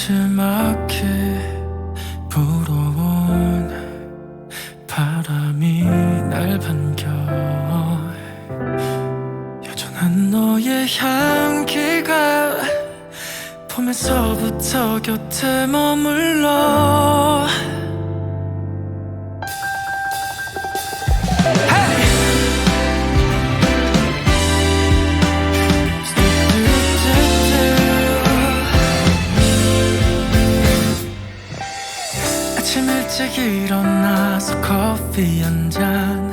마지막에 불어온 바람이 날 반겨 여전한 너의 향기가 봄에서부터 곁에 머물러 아침 일찍 일어나서 커피 한 잔.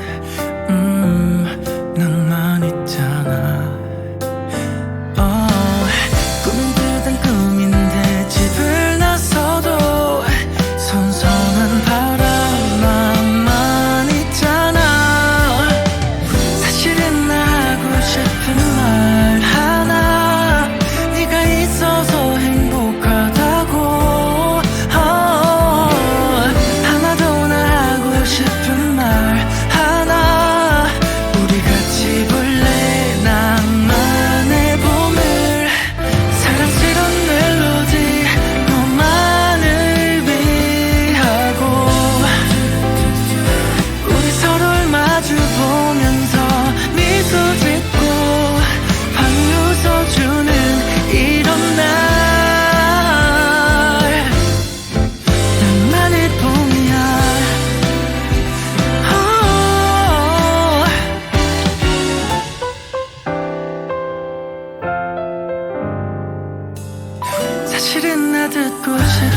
的故事。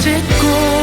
짓고